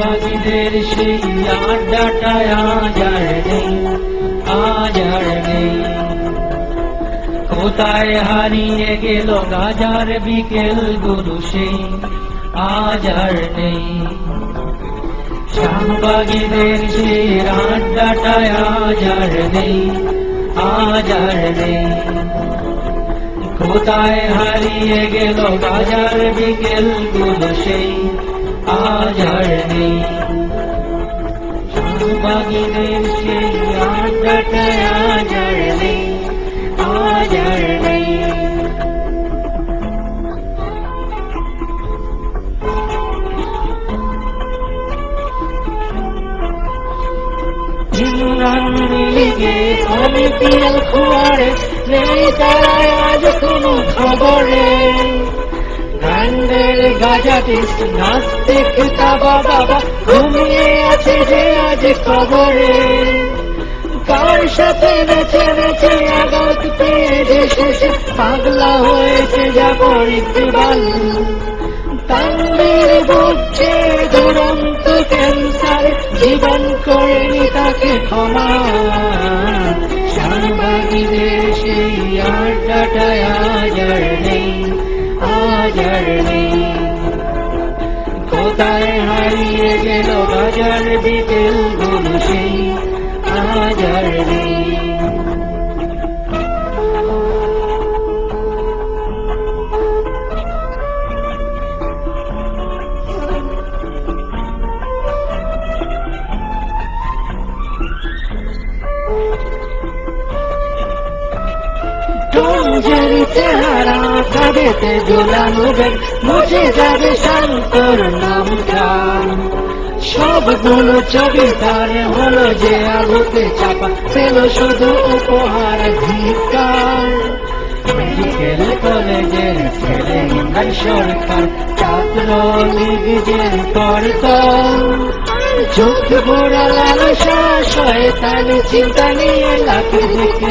শাহবাগীদের সেই আড্ডাটায় আজ আর নেই, আজ আর নেই। কোথায় হারিয়ে গেল গাজার বিকেল গুরু সেই, আজ আর নেই। শাহবাগীদের সেই আড্ডাটায় আজ আর নেই, আজ আর নেই। কোথায় হারিয়ে গেল বাজার বিকেলগুলো সেই আজ আর নেই শাহবাগীদের সেই আড্ডাটায় আজ আর নেই আজ আর নেই ইমরান লিগে কমিটিয়াল খুয়ারে নেই তারায় আজ কোনো খবরে ব্র্যান্ডের গাজাটিস নাস্তিক তাবা বাবা ঘুমিয়ে আছে যে আজ খবরে কার সাথে নেচে নেচে আঘাত পেয়ে শেষে পাগলা হয়েছে যা পরিত্রিবাল তান্ডের বুঝছে দুরন্ত ক্যান্সার, জীবন করেনি তাকে ক্ষমা। শাহবাগীদের সেই আড্ডাটায় আজ আর নেই কোথায় হারিয়ে গেল বাজার বিকেলগুলো সেই আজ আর নেই টঞ্জারি চেহারা ব্যাগ মুছে যাবে শান্তর নামটা সবগুলো ছবি তার হলো যে আলোতে চাপা, পেল শুধু উপহার ধিকার মেডিকেল কলেজের ছেলে ইমরান সরকার ছাত্র লীগের করতাম চোখ ভরা লালসা, শয়তান চিন্তা নিয়ে লাফে দেখে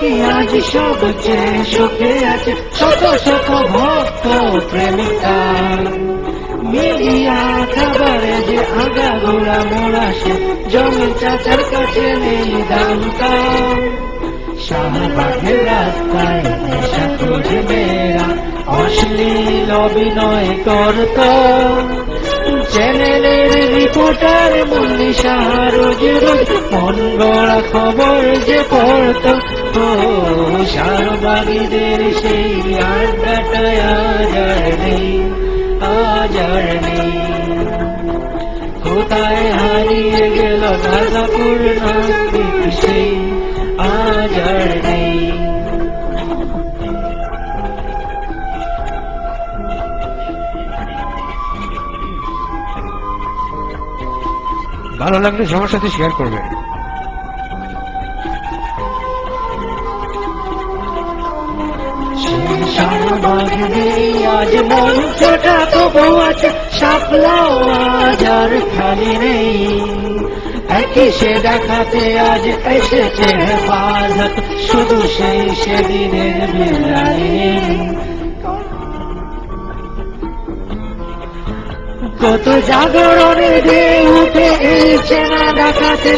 কি আজ সবচেয়ে সুখে আছে। শত শত ভক্ত প্রেমিকা। মিডিয়া খাবারে যে আগা গোড়া সে জমি চাচার কাছে নেই দামটা শাহবাগের রাস্তায় নেশা খুঁজে মেয়েরা অশ্লীল অভিনয় করত। চ্যানেলের রিপোর্টার সাহা রোজ রোজ, মন গড়া খবর যে সেই নেই নেই। কোথায় হারিয়ে গেল সেই নেই। ভালো লাগলে সবার সাথে শেয়ার করবে আজ মঞ্চটা তবু আছে আজ আর খালি নেই দেখাতে আজ এসেছে হেফাজত শুধু সেই সেদিনের কত জাগরণে দিয়ে উঠে এই চেনা দেখাতে